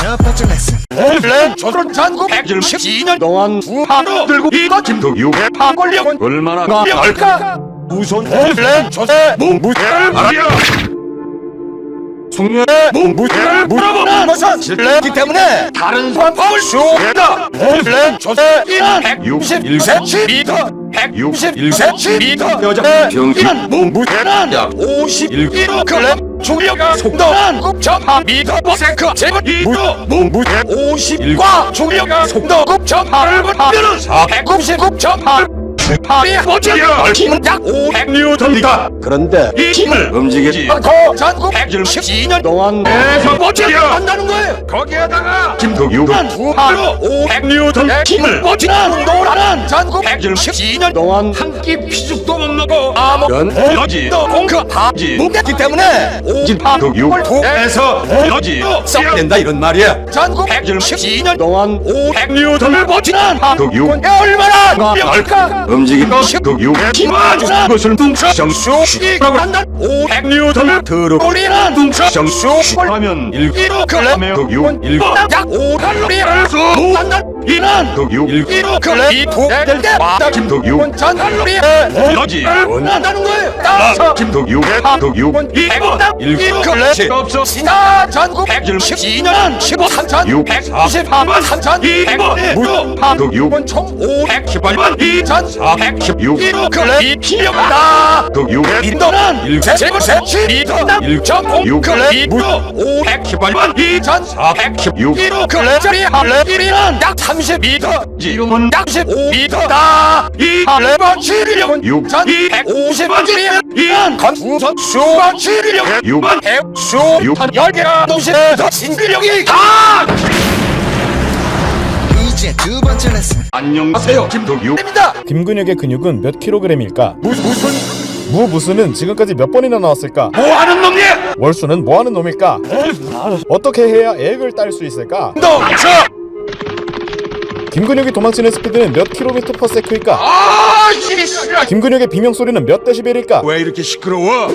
첫 번째 레슨 원래 조선 전국 112년 동안 우하로 들고 이거 김도유의 파권력은 얼마나 강할까? 우선 원래 조선의 문무대를 알아야 숙련의 문무대를 물어보는 것은 신뢰이기 때문에 다른 방법을 수행한다 원래 조선의 인한 161cm 161cm 여자의 평균 문무대는 약 51kg 중력과 속도는 9.4m/s 제곱 2도 문무대 51과 중력과 속도 9.8을 하면은 499.8 8이 뭐지야 힘은 약 500뉴턴이다. 그런데 이 힘을 움직이지 않고 전국 112년 동안 계속 뭐지야 한다는 거예요. 거기에다가 김도유는 두하로 500뉴턴의 힘을 꽂히는 운동을 하는 전국 112년 동안 한 끼 피죽도 못 먹고 아무 에너지 또 공급하지 못했기 때문에 오진파도유를 통해서 에너지 써야 된다 이런 말이야. 전국 112년 동안 500뉴턴을 꽂히는 파도유는 얼마나 강할까 움직이고 도유의 힘아주는 것을 둥쳐 정수식이라고 한다. 500뉴턴을 들어올리는 둥쳐 정수식하면 1kg 도유 1약 5칼로리를 소모한다 이는 도유. 1kg 이부될때 김도유. 전칼로리의 에너지를 원한다는 거예요. 따라서 김도유의 도유. 이보다 1kg 없어. 자 전국 112년. 15 3144만 3200원 무료 파도유 총 518만 2416kg 이 필요하다 도유의 인도는 1제곱세 12당 1.5kg 무료 518만 2416kg짜리 할래. 길이는 약 30m 지름은 약 15m다 이 지리력은 6250만 지리면 이는 건우선 수만 지리력은 6만 해수 6한 10개가 동시에 신기력이 다! 이제 두 번째 레슨. 안녕하세요 김도유입니다. 김근육의 근육은 몇 킬로그램일까? 무슨 무슨? 무 무수는 지금까지 몇 번이나 나왔을까? 뭐하는 놈이 월수는 뭐하는 놈일까? 어떻게 해야 액을 딸 수 있을까? 너 저 김근육이 도망치는 스피드는 몇 킬로미터 퍼 세크일까? 아, 씨발. 김근육의 비명 소리는 몇 데시벨일까? 왜 이렇게 시끄러워?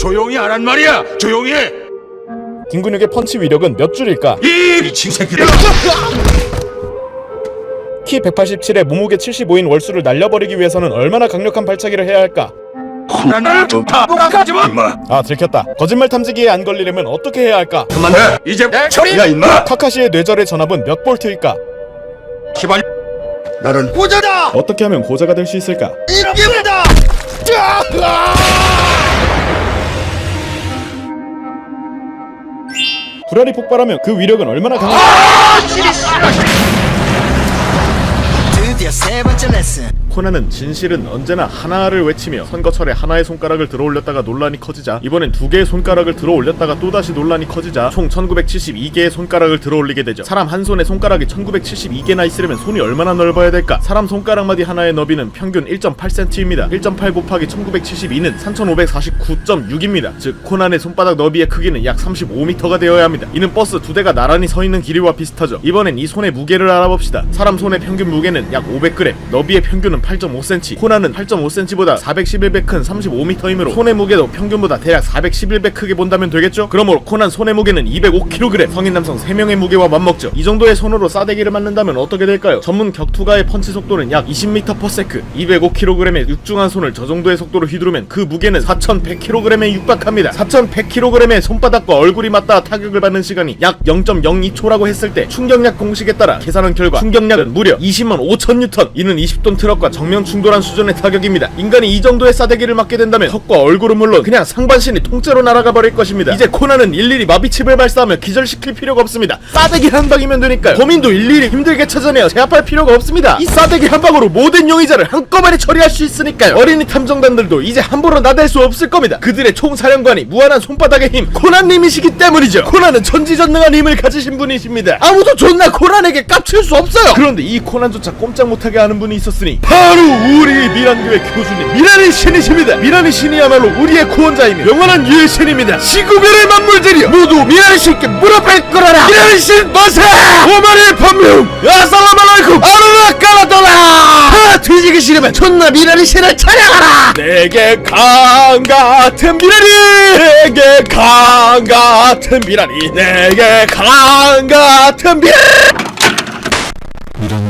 조용히 하란 말이야. 조용히. 해. 김근육의 펀치 위력은 몇 줄일까? 이 미친 새끼들. 키 187에 몸무게 75인 월수를 날려버리기 위해서는 얼마나 강력한 발차기를 해야 할까? 나를 바보가지 마. 임마. 아 들켰다. 거짓말 탐지기에 안 걸리려면 어떻게 해야 할까? 그만해. 이제 내 처리 야 임마. 카카시의 뇌절의 전압은 몇 볼트일까? 시발. 나는 부자다. 어떻게 하면 고자가 될 수 있을까? 이깁니다. 불알이 폭발하면 그 위력은 얼마나 강할까? 드디어 세 번째 레슨 코난은 진실은 언제나 하나를 외치며 선거철에 하나의 손가락을 들어 올렸다가 논란이 커지자 이번엔 두 개의 손가락을 들어 올렸다가 또다시 논란이 커지자 총 1972개의 손가락을 들어 올리게 되죠. 사람 한 손에 손가락이 1972개나 있으려면 손이 얼마나 넓어야 될까? 사람 손가락마디 하나의 너비는 평균 1.8cm입니다. 1.8 곱하기 1972는 3549.6입니다. 즉 코난의 손바닥 너비의 크기는 약 35m가 되어야 합니다. 이는 버스 두 대가 나란히 서 있는 길이와 비슷하죠. 이번엔 이 손의 무게를 알아봅시다. 사람 손의 평균 무게는 약 500g 너비의 평균은 8.5cm 코난은 8.5cm보다 411배 큰 35m이므로 손의 무게도 평균보다 대략 411배 크게 본다면 되겠죠? 그러므로 코난 손의 무게는 205kg 성인 남성 3명의 무게와 맞먹죠. 이 정도의 손으로 싸대기를 맞는다면 어떻게 될까요? 전문 격투가의 펀치 속도는 약 20m/s 205kg의 육중한 손을 저 정도의 속도로 휘두르면 그 무게는 4100kg에 육박합니다. 4100kg의 손바닥과 얼굴이 맞닿아 타격을 받는 시간이 약 0.02초라고 했을 때 충격력 공식에 따라 계산한 결과 충격력은 무려 20만 5천 뉴턴. 이는 20톤 트럭과 정면 충돌한 수준의 타격입니다. 인간이 이 정도의 싸대기를 맞게 된다면 턱과 얼굴은 물론 그냥 상반신이 통째로 날아가 버릴 것입니다. 이제 코난은 일일이 마비칩을 발사하며 기절시킬 필요가 없습니다. 싸대기 한 방이면 되니까요. 범인도 일일이 힘들게 찾아내어 제압할 필요가 없습니다. 이 싸대기 한 방으로 모든 용의자를 한꺼번에 처리할 수 있으니까요. 어린이 탐정단들도 이제 함부로 나댈 수 없을 겁니다. 그들의 총사령관이 무한한 손바닥의 힘 코난님이시기 때문이죠. 코난은 천지전능한 힘을 가지신 분이십니다. 아무도 존나 코난에게 깝칠 수 없어요. 그런데 이 코난조차 꼼짝 못하게 하는 분이 있었으니 바로 바로 우리 미란교회 교주님 미란의 신이십니다. 미란의 신이야말로 우리의 구원자이며 영원한 유의 신입니다. 지구별의 만물들이여 모두 미란의 신께 무릎을 꿇어라. 미란의 신 만세! 오마리 판명 야살라말라이쿰 아르라 까라돌라! 하 뒤지기 싫으면 존나 미란의 신을 찬양하라! 내게 강 같은 미란이! 내게 강 같은 미란이! 내게 강 같은 미란! 미란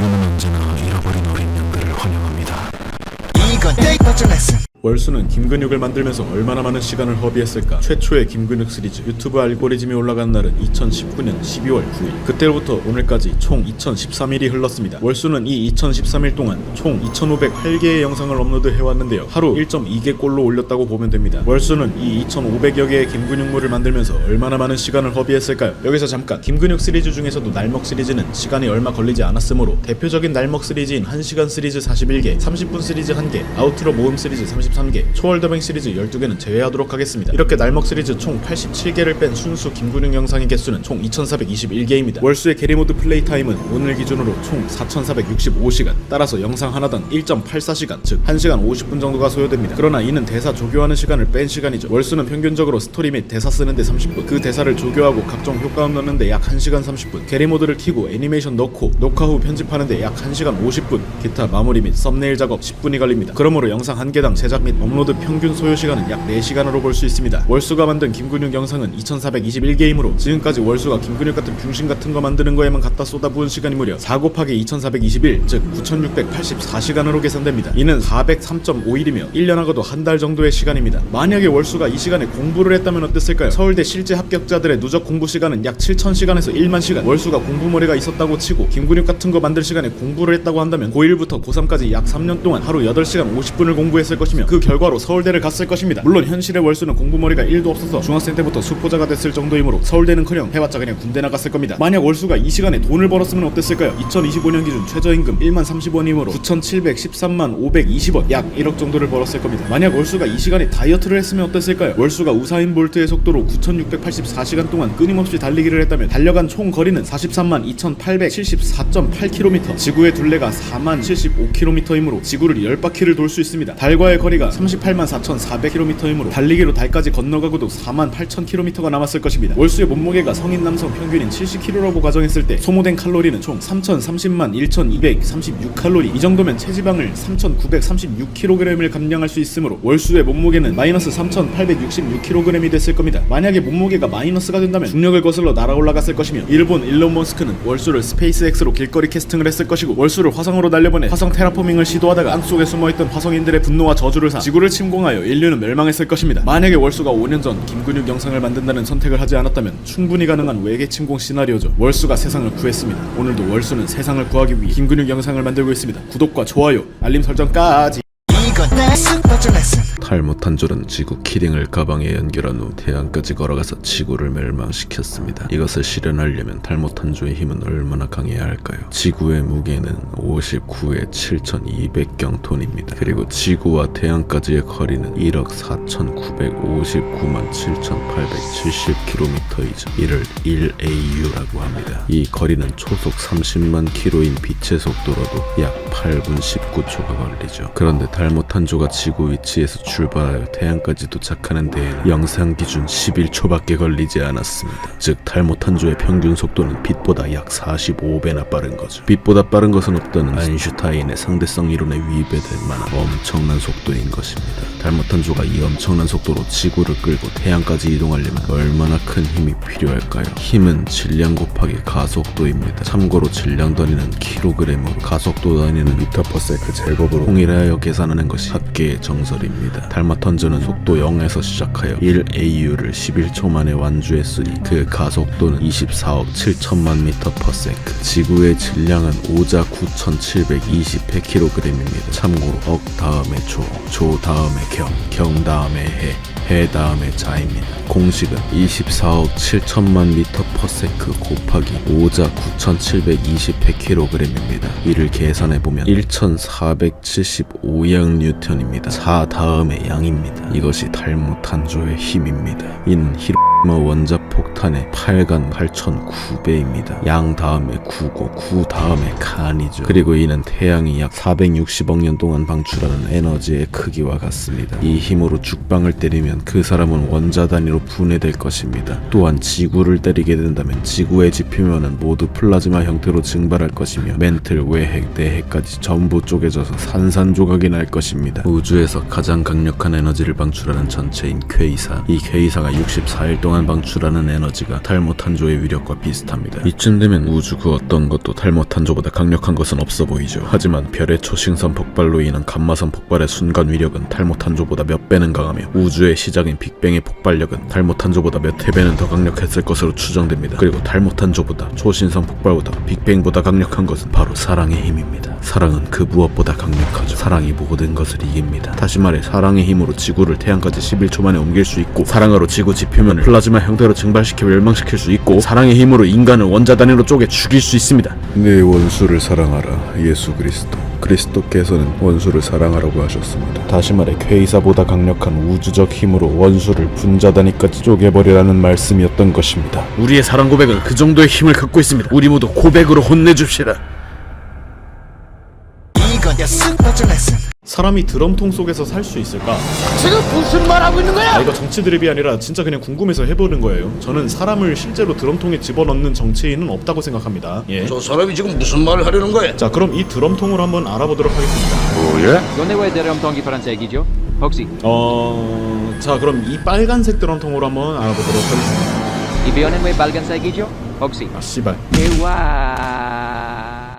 월수는 김근육을 만들면서 얼마나 많은 시간을 허비했을까? 최초의 김근육 시리즈 유튜브 알고리즘이 올라간 날은 2019년 12월 9일. 그때로부터 오늘까지 총 2013일이 흘렀습니다. 월수는 이 2013일 동안 총 2,508개의 영상을 업로드해왔는데요. 하루 1.2개꼴로 올렸다고 보면 됩니다. 월수는 이 2,500여 개의 김근육물을 만들면서 얼마나 많은 시간을 허비했을까요? 여기서 잠깐 김근육 시리즈 중에서도 날먹 시리즈는 시간이 얼마 걸리지 않았으므로 대표적인 날먹 시리즈인 1시간 시리즈 41개, 30분 시리즈 1개, 아우트로 모음 시리즈 33개, 초월더빙 시리즈 12개는 제외하도록 하겠습니다. 이렇게 날먹 시리즈 총 87개를 뺀 순수 김근육 영상의 개수는 총 2421개입니다. 월수의 게리모드 플레이 타임은 오늘 기준으로 총 4465시간, 따라서 영상 하나당 1.84시간, 즉 1시간 50분 정도가 소요됩니다. 그러나 이는 대사 조교하는 시간을 뺀 시간이죠. 월수는 평균적으로 스토리 및 대사 쓰는데 30분, 그 대사를 조교하고 각종 효과음 넣는데 약 1시간 30분, 게리모드를 키고 애니메이션 넣고 녹화 후 편집하는데 약 1시간 50분, 기타 마무리 및 썸네일 작업 10분이 걸립니다. 그러므로 영상 한 개당 제작 및 업로드 평균 소요 시간은 약 4시간으로 볼 수 있습니다. 월수가 만든 김근육 영상은 2421개이므로 지금까지 월수가 김근육 같은 병신 같은 거 만드는 거에만 갖다 쏟아부은 시간이 무려 4 곱하기 2421, 즉 9684시간으로 계산됩니다. 이는 403.5일이며 1년하고도 한 달 정도의 시간입니다. 만약에 월수가 이 시간에 공부를 했다면 어땠을까요? 서울대 실제 합격자들의 누적 공부 시간은 약 7000시간에서 1만 시간. 월수가 공부머리가 있었다고 치고 김근육 같은 거 만들 시간에 공부를 했다고 한다면 고1부터 고3까지 약 3년 동안 하루 8시간 50분을 공부했을 것이며 그 결과로 서울대를 갔을 것입니다. 물론 현실의 월수는 공부머리가 1도 없어서 중학생 때부터 수포자가 됐을 정도이므로 서울대는커녕 해봤자 그냥 군대 나갔을 겁니다. 만약 월수가 이 시간에 돈을 벌었으면 어땠을까요? 2025년 기준 최저임금 1만 30원이므로 9,713만 520원 약 1억 정도를 벌었을 겁니다. 만약 월수가 이 시간에 다이어트를 했으면 어땠을까요? 월수가 우사인 볼트의 속도로 9,684시간 동안 끊임없이 달리기를 했다면 달려간 총 거리는 43만 2,874.8km 지구의 둘레가 4만 75km이므로 지구를 10바퀴를 돌 수 있습니다. 달과의 거리가 38만 4,400km이므로 달리기로 달까지 건너가고도 4만 8,000km가 남았을 것입니다. 월수의 몸무게가 성인 남성 평균인 70kg라고 가정했을 때 소모된 칼로리는 총 3,030만 1,236칼로리 이 정도면 체지방을 3,936kg을 감량할 수 있으므로 월수의 몸무게는 마이너스 3,866kg이 됐을 겁니다. 만약에 몸무게가 마이너스가 된다면 중력을 거슬러 날아 올라갔을 것이며 일본 일론 머스크는 월수를 스페이스X로 길거리 캐스팅을 했을 것이고 월수를 화성으로 날려보내 화성 테라포밍을 시도하다가 땅속에 숨어있던 화성인들의 분노와 저주를 사 지구를 침공하여 인류는 멸망했을 것입니다. 만약에 월수가 5년 전 김근육 영상을 만든다는 선택을 하지 않았다면 충분히 가능한 외계 침공 시나리오죠. 월수가 세상을 구했습니다. 오늘도 월수는 세상을 구하기 위해 김근육 영상을 만들고 있습니다. 구독과 좋아요, 알림 설정까지. 레슨 탈모탄졸은 지구 키링을 가방에 연결한 후 태양까지 걸어가서 지구를 멸망시켰습니다. 이것을 실현하려면 탈모탄조의 힘은 얼마나 강해야 할까요? 지구의 무게는 59에 7,200경톤입니다. 그리고 지구와 태양까지의 거리는 1억 4,959만 7,870km이죠. 이를 1AU라고 합니다. 이 거리는 초속 30만 킬로인 빛의 속도로도 약 8분 19초가 걸리죠. 그런데 탈모 탄조가 지구 위치에서 출발하여 태양까지 도착하는 데에는 영상 기준 11초밖에 걸리지 않았습니다. 즉 탈모 탄조의 평균 속도는 빛보다 약 45배나 빠른 거죠. 빛보다 빠른 것은 없다는 아인슈타인의 상대성 이론에 위배될 만한 엄청난 속도인 것입니다. 탈모 탄조가 이 엄청난 속도로 지구를 끌고 태양까지 이동하려면 얼마나 큰 힘이 필요할까요? 힘은 질량 곱하기 가속도입니다. 참고로 질량 단위는 킬로그램으로 가속도 단위는 미터 퍼 세크 제곱으로 통일하여 계산하는 것이 학계의 정설입니다. 탈마턴즈는 속도 0에서 시작하여 1AU를 11초 만에 완주했으니 그 가속도는 24억 7천만 미터 퍼 세크 지구의 질량은 5자 9,720킬로그램입니다. 참고로 억 다음에 조, 조 다음에 경, 경 다음에 해, 해 다음에 자입니다. 공식은 24억 7천만 미터 퍼 세크 곱하기 5자 9,720킬로그램입니다. 이를 계산해 보면 1,475양 뉴 턴입니다. 4 다음에 양입니다. 이것이 탈모탄조의 힘입니다. 이는 히로 뭐 원자 폭탄의 8간 8,900입니다. 양 다음에 9고 9 다음에 칸이죠. 그리고 이는 태양이 약 460억 년 동안 방출하는 에너지의 크기와 같습니다. 이 힘으로 죽방을 때리면 그 사람은 원자 단위로 분해될 것입니다. 또한 지구를 때리게 된다면 지구의 지표면은 모두 플라즈마 형태로 증발할 것이며 멘틀, 외핵, 내핵까지 전부 쪼개져서 산산조각이 날 것입니다. 우주에서 가장 강력한 에너지를 방출하는 전체인 퀘이사. 이 퀘이사가 64일 동안 방출하는 에너지가 탈모탄조의 위력과 비슷합니다. 이쯤 되면 우주 그 어떤 것도 탈모탄조보다 강력한 것은 없어 보이죠. 하지만 별의 초신선 폭발로 인한 감마선 폭발의 순간 위력은 탈모탄조보다 몇 배는 강하며 우주의 시작인 빅뱅의 폭발력은 탈모탄조보다 몇 회배는 더 강력했을 것으로 추정됩니다. 그리고 탈모탄조보다 초신성 폭발보다 빅뱅보다 강력한 것은 바로 사랑의 힘입니다. 사랑은 그 무엇보다 강력하죠. 사랑이 모든 것을 이깁니다. 다시 말해 사랑의 힘으로 지구를 태양까지 11초 만에 옮길 수 있고 사랑으로 지구 지표면을 플라 즈마 형태로 증발시켜 멸망시킬 수 있고 사랑의 힘으로 인간을 원자 단위로 쪼개 죽일 수 있습니다. 내 원수를 사랑하라. 예수 그리스도. 그리스도께서는 원수를 사랑하라고 하셨습니다. 다시 말해 퀘이사보다 강력한 우주적 힘으로 원수를 분자 단위까지 쪼개버리라는 말씀이었던 것입니다. 우리의 사랑 고백은 그 정도의 힘을 갖고 있습니다. 우리 모두 고백으로 혼내줍시다. 이건 슈퍼 레슨 사람이 드럼통 속에서 살 수 있을까? 지금 무슨 말 하고 있는 거야? 아 이거 정치 드립이 아니라 진짜 그냥 궁금해서 해보는 거예요. 저는 사람을 실제로 드럼통에 집어넣는 정치인은 없다고 생각합니다. 예. 저 사람이 지금 무슨 말을 하려는 거야? 자 그럼 이 드럼통을 한번 알아보도록 하겠습니다. 뭐야? Un tonghi francesi, Hoxie. 어... 자 그럼 이 빨간색 드럼통으로 한번 알아보도록 하겠습니다. Bione vuoi balgan segigio? Hoxie. 아 씨발. Ewa.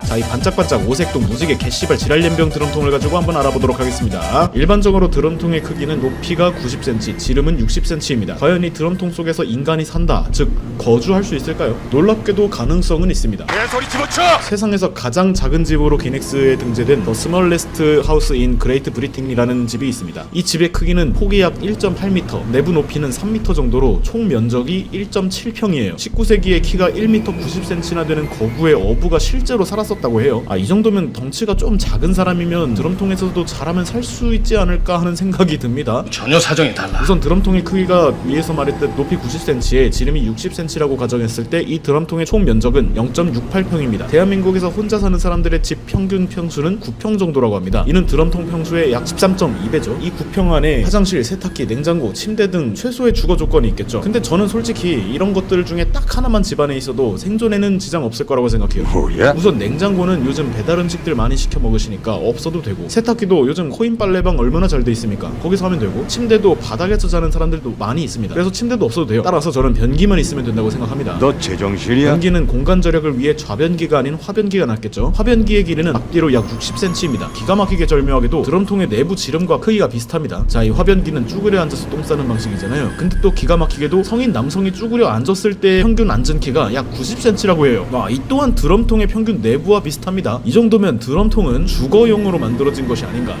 자 이 반짝반짝 오색동 무지개 개씨발 지랄연병 드럼통을 가지고 한번 알아보도록 하겠습니다. 일반적으로 드럼통의 크기는 높이가 90cm, 지름은 60cm입니다. 과연 이 드럼통 속에서 인간이 산다, 즉 거주할 수 있을까요? 놀랍게도 가능성은 있습니다. 개소리 집어쳐! 세상에서 가장 작은 집으로 기넥스에 등재된 더 스멀레스트 하우스 인 그레이트 브리팅이라는 집이 있습니다. 이 집의 크기는 폭이 약 1.8m, 내부 높이는 3m 정도로 총 면적이 1.7평이에요. 19세기에 키가 1m 90cm나 되는 거구의 어부가 실제로 살았었 다고 해요. 아, 이 정도면 덩치가 좀 작은 사람이면 드럼통에서도 잘하면 살 수 있지 않을까 하는 생각이 듭니다. 전혀 사정이 달라. 우선 드럼통의 크기가 위에서 말했듯 높이 90cm에 지름이 60cm라고 가정했을 때 이 드럼통의 총 면적은 0.68평입니다. 대한민국에서 혼자 사는 사람들의 집 평균 평수는 9평 정도라고 합니다. 이는 드럼통 평수의 약 13.2배죠. 이 9평 안에 화장실, 세탁기, 냉장고, 침대 등 최소의 주거 조건이 있겠죠. 근데 저는 솔직히 이런 것들 중에 딱 하나만 집안에 있어도 생존에는 지장 없을 거라고 생각해요. 뭐야? 우선 냉장 고는 요즘 배달 음식들 많이 시켜 먹으시니까 없어도 되고 세탁기도 요즘 코인 빨래방 얼마나 잘 돼 있습니까? 거기서 하면 되고 침대도 바닥에서 자는 사람들도 많이 있습니다. 그래서 침대도 없어도 돼요. 따라서 저는 변기만 있으면 된다고 생각합니다. 너 제정신이야? 변기는 공간 절약을 위해 좌변기가 아닌 화변기가 낫겠죠. 화변기의 길이는 앞뒤로 약 60cm입니다. 기가 막히게 절묘하게도 드럼통의 내부 지름과 크기가 비슷합니다. 자, 이 화변기는 쭈그려 앉아서 똥 싸는 방식이잖아요. 근데 또 기가 막히게도 성인 남성이 쭈그려 앉았을 때 평균 앉은 키가 약 90cm라고 해요. 와, 이 또한 드럼통의 평균 내부 와 비슷합니다. 이 정도면 드럼통은 주거용으로 만들어진 것이 아닌가.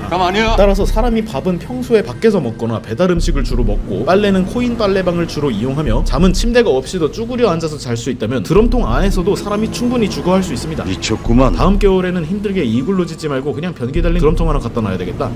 따라서 사람이 밥은 평소에 밖에서 먹거나 배달 음식을 주로 먹고 빨래는 코인 빨래방을 주로 이용하며 잠은 침대가 없이도 쭈그려 앉아서 잘 수 있다면 드럼통 안에서도 사람이 충분히 주거할 수 있습니다. 미쳤구만. 다음 겨울에는 힘들게 이글루 짓지 말고 그냥 변기 달린 드럼통 하나 갖다 놔야 되겠다.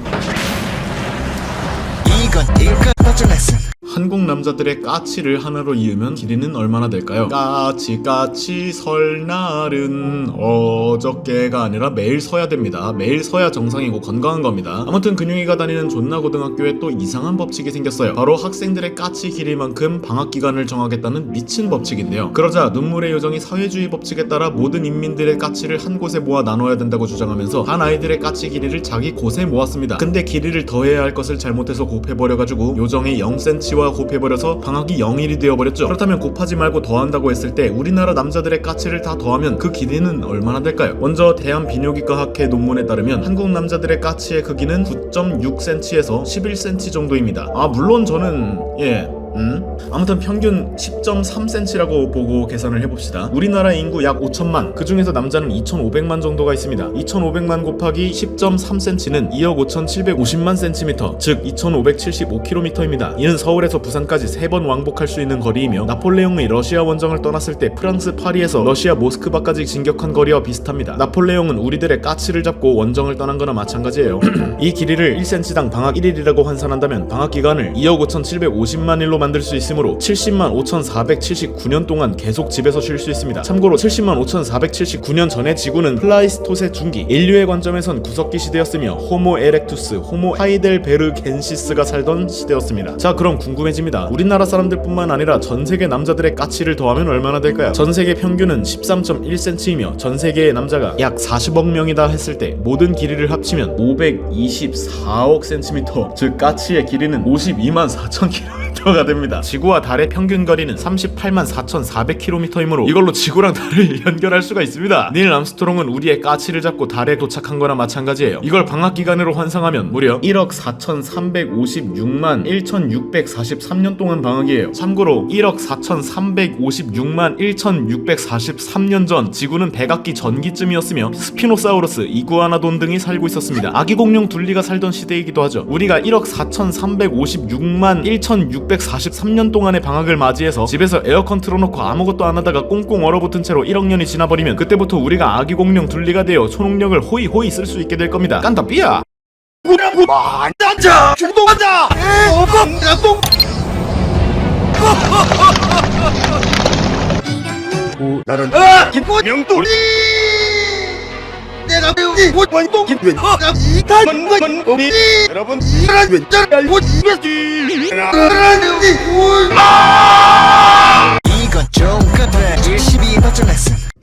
이건 슈퍼 레슨 한국 남자들의 까치를 하나로 이으면 길이는 얼마나 될까요? 까치 까치 설날은 어저께가 아니라 매일 서야 됩니다. 매일 서야 정상이고 건강한 겁니다. 아무튼 근육이가 다니는 존나 고등학교에 또 이상한 법칙이 생겼어요. 바로 학생들의 까치 길이만큼 방학 기간을 정하겠다는 미친 법칙인데요. 그러자 눈물의 요정이 사회주의 법칙에 따라 모든 인민들의 까치를 한 곳에 모아 나눠야 된다고 주장하면서 한 아이들의 까치 길이를 자기 곳에 모았습니다. 근데 길이를 더해야 할 것을 잘못해서 곱해버려가지고 요정이 0cm 와 곱해버려서 방학이 0일이 되어버렸죠. 그렇다면 곱하지 말고 더한다고 했을 때 우리나라 남자들의 까치를 다 더하면 그 길이는 얼마나 될까요? 먼저 대한 비뇨기과 학회 논문에 따르면 한국 남자들의 까치의 크기는 9.6cm에서 11cm 정도입니다. 아 물론 저는 예 음? 아무튼 평균 10.3cm라고 보고 계산을 해봅시다. 우리나라 인구 약 5천만, 그 중에서 남자는 2,500만 정도가 있습니다. 2,500만 곱하기 10.3cm는 2억 5,750만 cm, 즉 2,575km입니다. 이는 서울에서 부산까지 3번 왕복할 수 있는 거리이며 나폴레옹이 러시아 원정을 떠났을 때 프랑스 파리에서 러시아 모스크바까지 진격한 거리와 비슷합니다. 나폴레옹은 우리들의 까치를 잡고 원정을 떠난 거나 마찬가지예요. 이 길이를 1cm당 방학 1일이라고 환산한다면 방학 기간을 2억 5,750만 일로 만들 수 있으므로 70만 5,479년 동안 계속 집에서 쉴 수 있습니다. 참고로 70만 5,479년 전의 지구는 플라이스토세 중기, 인류의 관점에선 구석기 시대였으며 호모 에렉투스, 호모 하이델베르겐시스가 살던 시대였습니다. 자, 그럼 궁금해집니다. 우리나라 사람들뿐만 아니라 전 세계 남자들의 까치를 더하면 얼마나 될까요? 전 세계 평균은 13.1cm이며 전 세계의 남자가 약 40억 명이다 했을 때 모든 길이를 합치면 524억 cm, 즉 까치의 길이는 52만 4천 km 가 됩니다. 지구와 달의 평균 거리는 38만 4,400km이므로 이걸로 지구랑 달을 연결할 수가 있습니다. 닐 암스트롱은 우리의 까치를 잡고 달에 도착한 거나 마찬가지예요. 이걸 방학 기간으로 환상하면 무려 1억 4,356만 1,643년 동안 방학이에요. 참고로 1억 4,356만 1,643년 전 지구는 백악기 전기쯤이었으며 스피노사우루스, 이구아나돈 등이 살고 있었습니다. 아기 공룡 둘리가 살던 시대이기도 하죠. 우리가 1억 4,356만 1,643년 동안의 방학을 맞이해서 집에서 에어컨 틀어놓고 아무것도 안 하다가 꽁꽁 얼어붙은 채로 1억 년이 지나버리면 그때부터 우리가 아기 공룡 둘리가 되어 초능력을 호이호이 쓸 수 있게 될 겁니다. 깐다 삐야! 앉아 중동하자 나는 아 이탄만 우리 여러분 이란 왼쪽 알고 이베스 이것 좀 그래 12버전 레슨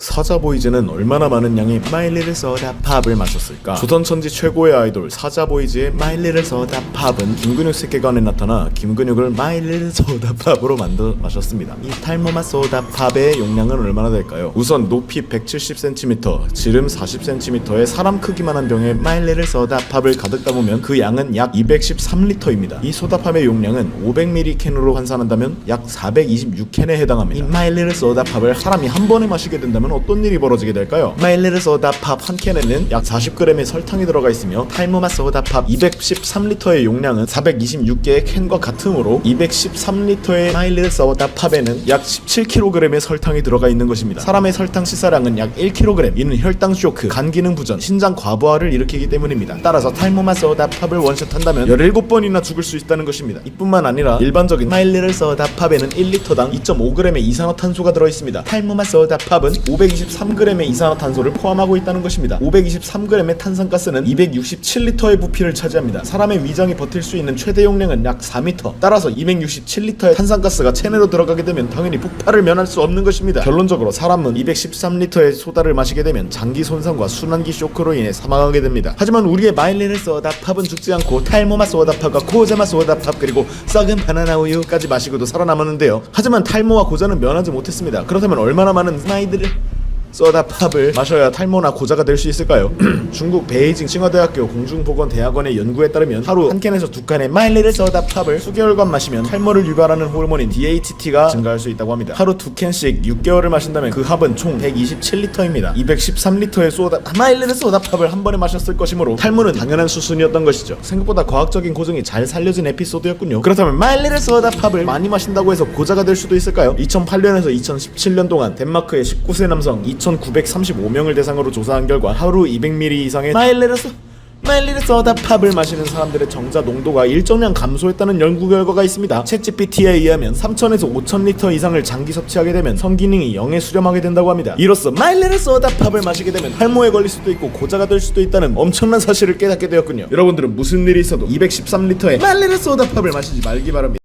사자보이즈는 얼마나 많은 양의 마일리를 써다 팝을 마셨을까? 조선천지 최고의 아이돌 사자보이즈의 마일리를 써다 팝은 김근육 세계관에 나타나 김근육을 마일리를 소다 팝으로 만들어 마셨습니다. 이 탈모마 소다 팝의 용량은 얼마나 될까요? 우선 높이 170cm, 지름 40cm의 사람 크기만 한 병에 마일리를 소다 팝을 가득 담으면 그 양은 약 213리터입니다. 이 소다팝의 용량은 500ml 캔으로 환산한다면 약 426캔에 해당합니다. 이 마일리를 소다 팝을 사람이 한 번에 마시게 된다면 어떤 일이 벌어지게 될까요? 마일리를 소다 팝 한 캔에는 약 40g의 설탕이 들어가 있으며 탈모마 소다 팝 213리터의 용량은 426개의 캔과 같으므로 213리터의 마일리를 소다 팝에는 약 17kg의 설탕이 들어가 있는 것입니다. 사람의 설탕 시사량은 약 1kg. 이는 혈당 쇼크, 간 기능 부전, 신장 과부하를 일으키기 때문입니다. 따라서 탈모마 소다 팝을 원샷한다면 17번이나 죽을 수 있다는 것입니다. 이뿐만 아니라 일반적인 마일리를 소다 팝에는 1리터당 2.5g의 이산화탄소가 들어 있습니다. 탈모마 소다 팝은 523g의 이산화탄소를 포함하고 있다는 것입니다. 523g의 탄산가스는 267리터의 부피를 차지합니다. 사람의 위장이 버틸 수 있는 최대 용량은 약 4m. 따라서 267리터의 탄산가스가 체내로 들어가게 되면 당연히 폭발을 면할 수 없는 것입니다. 결론적으로 사람은 213리터의 소다를 마시게 되면 장기 손상과 순환기 쇼크로 인해 사망하게 됩니다. 하지만 우리의 마일리를 소다팝은 죽지 않고 탈모마 소다 팝과 코자마 소다 팝 그리고 썩은 바나나 우유까지 마시고도 살아남았는데요. 하지만 탈모와 고자는 면하지 못했습니다. 그렇다면 얼마나 많은 마이들을 소다팝을 마셔야 탈모나 고자가 될 수 있을까요? 중국 베이징 칭화대학교 공중보건대학원의 연구에 따르면 하루 한 캔에서 두 캔의 마일리를 소다팝을 수개월간 마시면 탈모를 유발하는 호르몬인 DHT가 증가할 수 있다고 합니다. 하루 두 캔씩 6개월을 마신다면 그 합은 총 127리터입니다. 213리터의 소다 마일리를 소다팝을 한 번에 마셨을 것이므로 탈모는 당연한 수순이었던 것이죠. 생각보다 과학적인 고증이 잘 살려진 에피소드였군요. 그렇다면 마일리를 소다팝을 많이 마신다고 해서 고자가 될 수도 있을까요? 2008년에서 2017년 동안 덴마크의 19세 남성 2,935명을 대상으로 조사한 결과 하루 200ml 이상의 마일리르스 마일리르 소다팝을 마시는 사람들의 정자 농도가 일정량 감소했다는 연구 결과가 있습니다. 챗GPT에 의하면 3,000에서 5,000리터 이상을 장기 섭취하게 되면 성기능이 0에 수렴하게 된다고 합니다. 이로써 마일리르 소다팝을 마시게 되면 탈모에 걸릴 수도 있고 고자가 될 수도 있다는 엄청난 사실을 깨닫게 되었군요. 여러분들은 무슨 일이 있어도 213리터의 마일리르 소다팝을 마시지 말기 바랍니다.